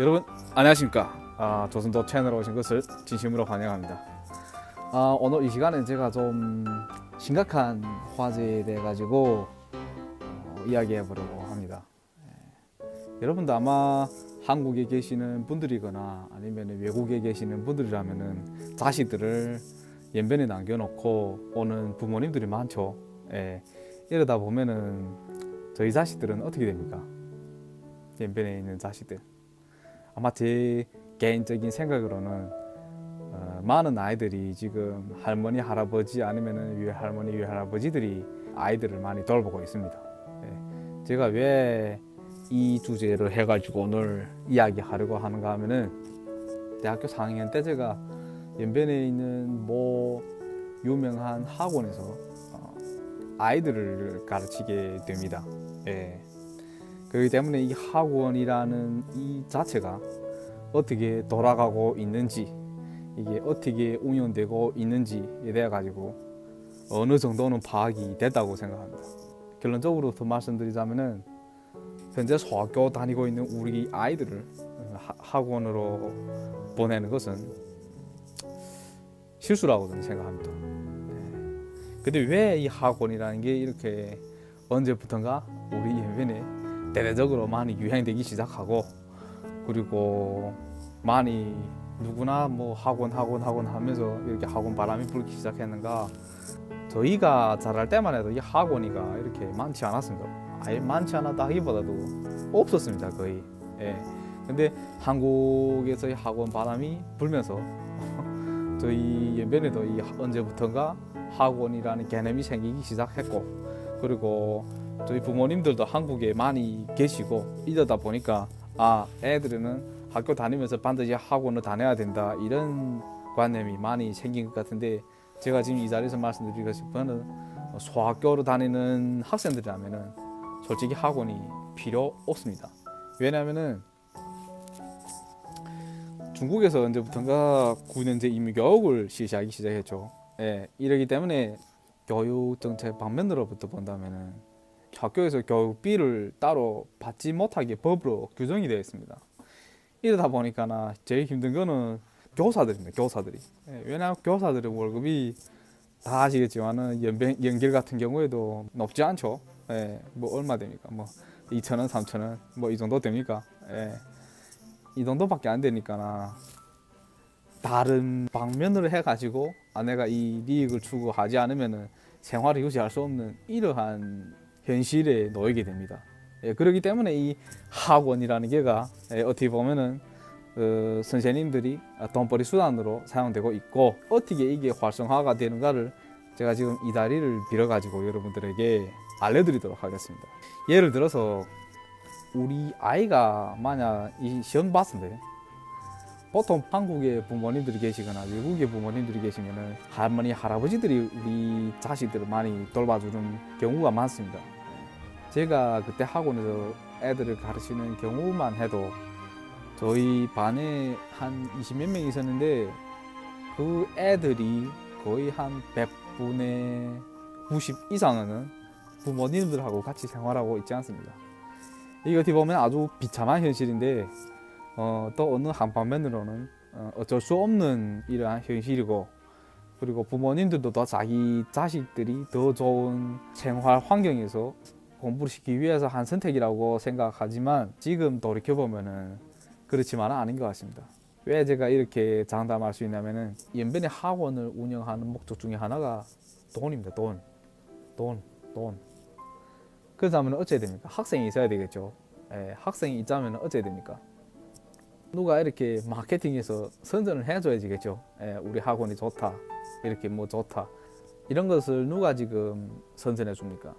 여러분 안녕하십니까? 아, 조선도 채널에 오신 것을 진심으로 환영합니다. 아, 오늘 이 시간에 제가 좀 심각한 화제에 대해 가지고 어, 이야기해 보려고 합니다. 예. 여러분도 아마 한국에 계시는 분들이거나 아니면 외국에 계시는 분들이라면은 자식들을 연변에 남겨놓고 오는 부모님들이 많죠. 예. 이러다 보면은 저희 자식들은 어떻게 됩니까? 연변에 있는 자식들 아마 제 개인적인 생각으로는 어, 많은 아이들이 지금 할머니 할아버지 아니면은 외할머니 외할아버지들이 아이들을 많이 돌보고 있습니다. 예. 제가 왜 이 주제를 해가지고 오늘 이야기하려고 하는가 하면은 대학교 4학년 때 제가 연변에 있는 뭐 유명한 학원에서 어, 아이들을 가르치게 됩니다. 예. 그렇기 때문에 이 학원이라는 이 자체가 어떻게 돌아가고 있는지 이게 어떻게 운영되고 있는지에 대해 가지고 어느 정도는 파악이 됐다고 생각합니다. 결론적으로 더 말씀드리자면은 현재 소학교 다니고 있는 우리 아이들을 하- 학원으로 보내는 것은 실수라고 저는 생각합니다. 네. 근데 왜 이 학원이라는 게 이렇게 언제부턴가 우리 연변에 대대적으로 많이 유행되기 시작하고 그리고 많이 누구나 뭐 학원 학원 학원 하면서 이렇게 학원 바람이 불기 시작했는가? 저희가 자랄 때만 해도 이 학원이가 이렇게 많지 않았습니다. 아예 많지 않았다 하기보다도 없었습니다 거의. 예. 근데 한국에서의 학원 바람이 불면서 저희 연변에도 이 언제부턴가 학원이라는 개념이 생기기 시작했고 그리고 저희 부모님들도 한국에 많이 계시고 이러다 보니까 아 애들은 학교 다니면서 반드시 학원을 다녀야 된다 이런 관념이 많이 생긴 것 같은데 제가 지금 이 자리에서 말씀드리고 싶은 소학교로 다니는 학생들이라면은 솔직히 학원이 필요 없습니다. 왜냐하면은 중국에서 언제부턴가 9년제 임교육을 실시하기 시작했죠. 예, 이러기 때문에 교육 정책 방면으로부터 본다면은 학교에서 교육비를 따로 받지 못하게 법으로 규정이 되어 있습니다. 이러다 보니까나 제일 힘든 거는 교사들입니다. 교사들이. 예, 왜냐하면 교사들의 월급이 다 아시겠지만은 연변, 연결 같은 경우에도 높지 않죠. 예, 뭐 얼마 됩니까? 뭐 2천 원, 3천 원, 뭐 이 정도 됩니까? 예, 이 정도밖에 안 되니까나 다른 방면으로 해가지고 아내가 이 이익을 추구하지 않으면은 생활을 유지할 수 없는 이러한 현실에 놓이게 됩니다. 예, 그렇기 때문에 이 학원이라는 게가 예, 어떻게 보면은 어, 선생님들이 돈벌이 수단으로 사용되고 있고 어떻게 이게 활성화가 되는가를 제가 지금 이 다리를 빌어 가지고 여러분들에게 알려드리도록 하겠습니다. 예를 들어서 우리 아이가 만약 이 시험 봤는데 보통 한국의 부모님들이 계시거나 외국의 부모님들이 계시면은 할머니 할아버지들이 우리 자식들을 많이 돌봐주는 경우가 많습니다. 제가 그때 학원에서 애들을 가르치는 경우만 해도 저희 반에 한 20몇 명 있었는데 그 애들이 거의 한 100분의 90 이상은 부모님들하고 같이 생활하고 있지 않습니다. 이게 어떻게 보면 아주 비참한 현실인데 어, 또 어느 한 방면으로는 어, 어쩔 수 없는 이러한 현실이고 그리고 부모님들도 더 자기 자식들이 더 좋은 생활 환경에서 공부를 시키기 위해서 한 선택이라고 생각하지만 지금 돌이켜 보면은 그렇지만은 아닌 것 같습니다. 왜 제가 이렇게 장담할 수 있냐면은 연변의 학원을 운영하는 목적 중에 하나가 돈입니다. 돈, 돈, 돈. 그렇다면 어찌해야 됩니까? 학생이 있어야 되겠죠. 예, 학생이 있자면 어찌해야 됩니까? 누가 이렇게 마케팅에서 선전을 해줘야지겠죠. 예, 우리 학원이 좋다, 이렇게 뭐 좋다 이런 것을 누가 지금 선전해 줍니까?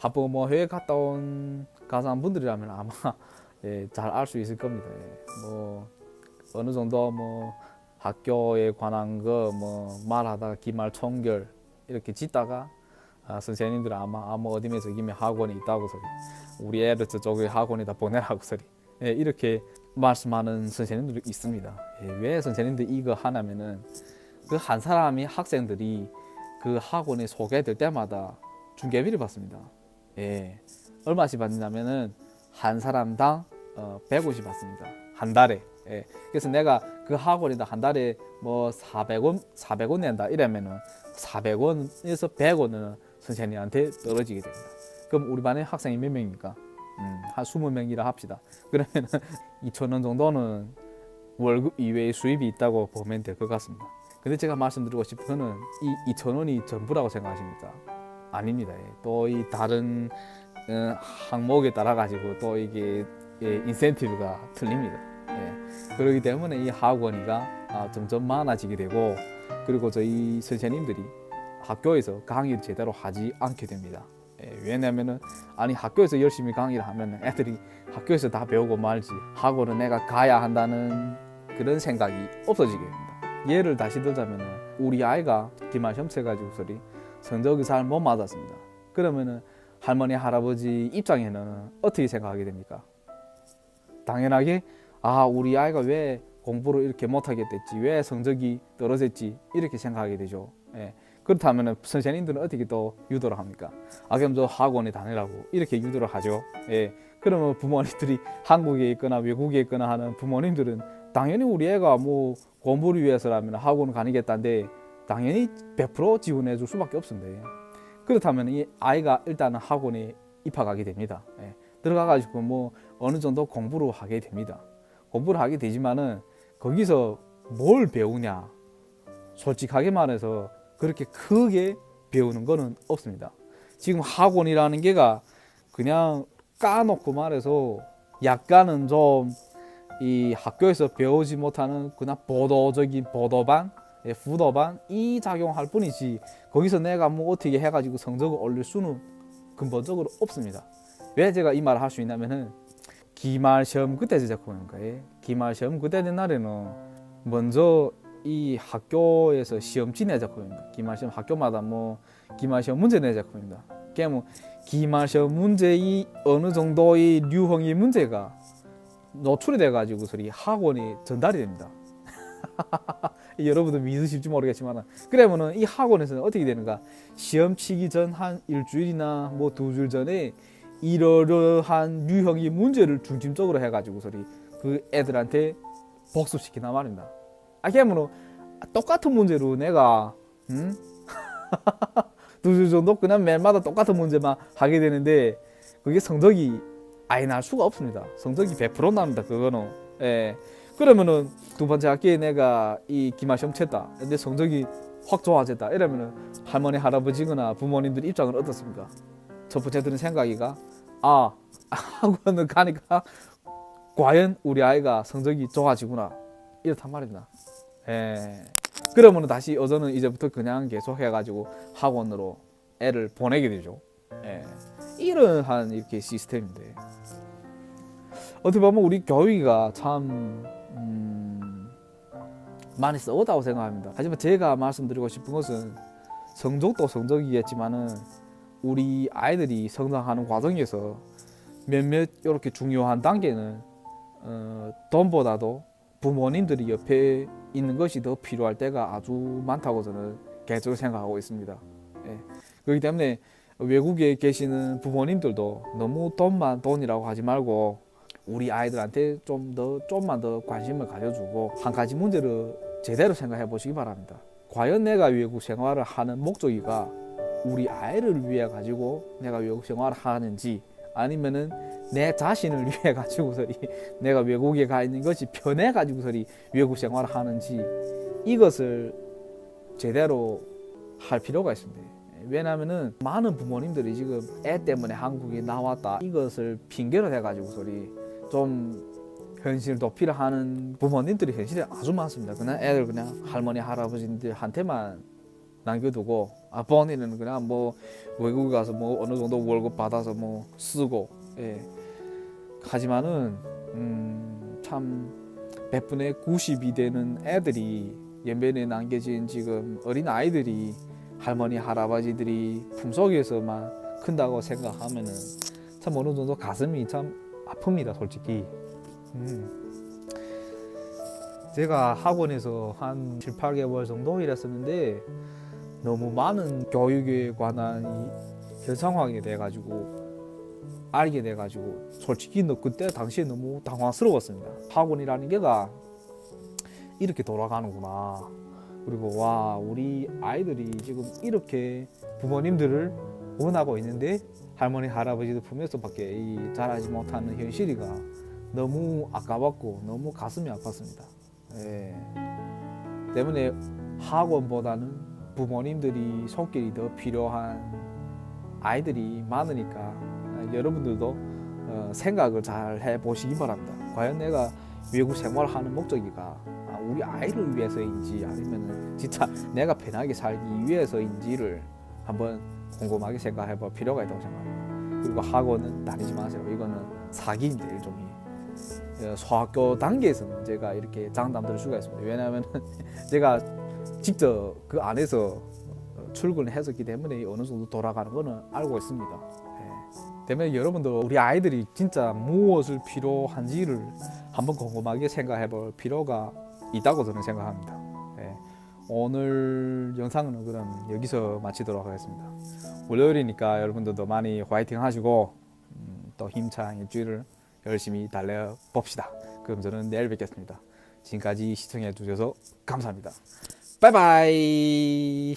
하버 뭐 해외 갔다 온 가상 분들이라면 아마 예, 잘 알 수 있을 겁니다. 예. 뭐 어느 정도 뭐 학교에 관한 거 뭐 말하다가 기말 총결 이렇게 짓다가 아, 선생님들 아마 아무 어디에서 이미 학원이 있다고 소리 우리 애들 저쪽에 학원에다 보내라고 소리 예, 이렇게 말씀하는 선생님들이 있습니다. 예, 왜 선생님들 이거 하냐면은 그 한 사람이 학생들이 그 학원에 소개될 때마다 중개비를 받습니다. 예, 얼마씩 받느냐면은 한 사람당 어, 150 받습니다. 한 달에. 예. 그래서 내가 그 학원에다 한 달에 뭐 400원 400원 낸다 이러면은 400원에서 100원은 선생님한테 떨어지게 됩니다. 그럼 우리 반에 학생이 몇 명입니까? 음, 한 20명이라 합시다. 그러면은 2,000원 정도는 월급 이외의 수입이 있다고 보면 될 것 같습니다. 근데 제가 말씀드리고 싶은 거는 이 2,000원이 전부라고 생각하십니까? 아닙니다. 또 이 다른 어, 항목에 따라 가지고 또 이게 예, 인센티브가 틀립니다. 예. 그렇기 때문에 이 학원이가 아, 점점 많아지게 되고 그리고 저희 선생님들이 학교에서 강의를 제대로 하지 않게 됩니다. 예, 왜냐하면은 아니 학교에서 열심히 강의를 하면 애들이 학교에서 다 배우고 말지 학원은 내가 가야 한다는 그런 생각이 없어지게 됩니다. 예를 다시 들자면은 우리 아이가 기말 시험 쳐가지고 소리 성적이 잘 못 맞았습니다. 그러면은 할머니 할아버지 입장에는 어떻게 생각하게 됩니까? 당연하게 아 우리 아이가 왜 공부를 이렇게 못하게 됐지 왜 성적이 떨어졌지 이렇게 생각하게 되죠. 예. 그렇다면 선생님들은 어떻게 또 유도를 합니까? 아 그럼 저 학원에 다니라고 이렇게 유도를 하죠. 예. 그러면 부모님들이 한국에 있거나 외국에 있거나 하는 부모님들은 당연히 우리 애가 뭐 공부를 위해서라면 학원 가니겠다는데 당연히 100% 지원해 줄 수밖에 없습니다. 그렇다면 이 아이가 일단은 학원에 입학하게 됩니다. 예. 들어가 가지고 뭐 어느 정도 공부를 하게 됩니다. 공부를 하게 되지만은 거기서 뭘 배우냐? 솔직하게 말해서 그렇게 크게 배우는 거는 없습니다. 지금 학원이라는 게가 그냥 까놓고 말해서 약간은 좀 이 학교에서 배우지 못하는 그냥 보도적인 보도반, 예, 후도반 이 작용할 뿐이지 거기서 내가 뭐 어떻게 해가지고 성적을 올릴 수는 근본적으로 없습니다. 왜 제가 이 말을 할 수 있냐면은 기말 시험 그때 제작하는 거예요. 기말 시험 그때 된 날에는 먼저 이 학교에서 시험 지 내자고 합니다. 기말 시험 학교마다 뭐 기말 시험 문제 내자고 합니다. 그러면 기말 시험 문제의 어느 정도의 류형의 문제가 노출이 돼 가지고 소리 학원이 전달이 됩니다. 여러분들 믿으실지 모르겠지만 그러면은 이 학원에서는 어떻게 되는가 시험 치기 전 한 일주일이나 뭐 두주 전에 이러한 유형의 문제를 중심적으로 해가지고 소리 그 애들한테 복습시키나 말입니다. 아 그러면은 똑같은 문제로 내가 음? 두주 정도 그냥 매일마다 똑같은 문제만 하게 되는데 그게 성적이 아예 날 수가 없습니다. 성적이 100% 납니다. 그거는. 예. 그러면은 두 번째 학기에 내가 이 기말 시 험 쳤다. 근데 성적이 확 좋아졌다. 이러면은 할머니 할아버지거나 부모님들 입장은 어떻습니까? 첫 번째 드는 생각이가 아 학원을 가니까 과연 우리 아이가 성적이 좋아지구나 이렇단 말입니다. 예. 그러면 다시 어저는 이제부터 그냥 계속 해가지고 학원으로 애를 보내게 되죠. 예. 이러한 이렇게 시스템인데 어떻게 보면 우리 교육이가 참 음, 많이 썩었다고 생각합니다. 하지만 제가 말씀드리고 싶은 것은 성적도 성적이겠지만은 우리 아이들이 성장하는 과정에서 몇몇 이렇게 중요한 단계는 어, 돈보다도 부모님들이 옆에 있는 것이 더 필요할 때가 아주 많다고 저는 개인적으로 생각하고 있습니다. 예. 그렇기 때문에 외국에 계시는 부모님들도 너무 돈만 돈이라고 하지 말고 우리 아이들한테 좀 더 좀만 더 관심을 가져주고 한 가지 문제를 제대로 생각해 보시기 바랍니다. 과연 내가 외국 생활을 하는 목적이가 우리 아이를 위해 가지고 내가 외국 생활을 하는지 아니면은 내 자신을 위해 가지고서리 내가 외국에 가 있는 것이 편해 가지고서리 외국 생활을 하는지 이것을 제대로 할 필요가 있습니다. 왜냐하면은 많은 부모님들이 지금 애 때문에 한국에 나왔다 이것을 핑계로 해가지고 소리 좀 현실 도피를 하는 부모님들이 현실에 아주 많습니다. 그냥 애들 그냥 할머니 할아버지들한테만 남겨두고 아 본인은 그냥 뭐 외국 가서 뭐 어느 정도 월급 받아서 뭐 쓰고 예. 하지만은 음, 참 100분의 90이 되는 애들이 연변에 남겨진 지금 어린 아이들이 할머니 할아버지들이 품속에서만 큰다고 생각하면은 참 어느 정도 가슴이 참 아픕니다 솔직히 음. 제가 학원에서 한 7, 8개월 정도 일했었는데 너무 많은 교육에 관한 이 현상화가 돼가지고 알게 돼가지고 솔직히 너 그때 당시에 너무 당황스러웠습니다. 학원이라는 게가 이렇게 돌아가는구나. 그리고 와 우리 아이들이 지금 이렇게 부모님들을 원하고 있는데 할머니 할아버지들 품에서밖에 이 자라지 못하는 현실이가 너무 아까웠고 너무 가슴이 아팠습니다. 예. 때문에 학원보다는 부모님들이 손길이 더 필요한 아이들이 많으니까 아, 여러분들도 어, 생각을 잘 해보시기 바랍니다. 과연 내가 외국 생활하는 목적이가 아, 우리 아이를 위해서인지 아니면 진짜 내가 편하게 살기 위해서인지를 한번 곰곰하게 생각해 볼 필요가 있다고 생각합니다. 그리고 학원은 다니지 마세요. 이거는 사기입니다 일종의. 어, 소학교 단계에서는 제가 이렇게 장담 드릴 수가 있습니다. 왜냐하면 제가 직접 그 안에서 어, 출근을 했었기 때문에 어느 정도 돌아가는 거는 알고 있습니다. 예. 때문에 여러분도 우리 아이들이 진짜 무엇을 필요한지를 한번 곰곰하게 생각해 볼 필요가 있다고 저는 생각합니다. 예. 오늘 영상은 그럼 여기서 마치도록 하겠습니다. 월요일이니까 여러분들도 많이 화이팅 하시고 음, 또 힘찬 일주일을 열심히 달려 봅시다. 그럼 저는 내일 뵙겠습니다. 지금까지 시청해 주셔서 감사합니다. 바이바이.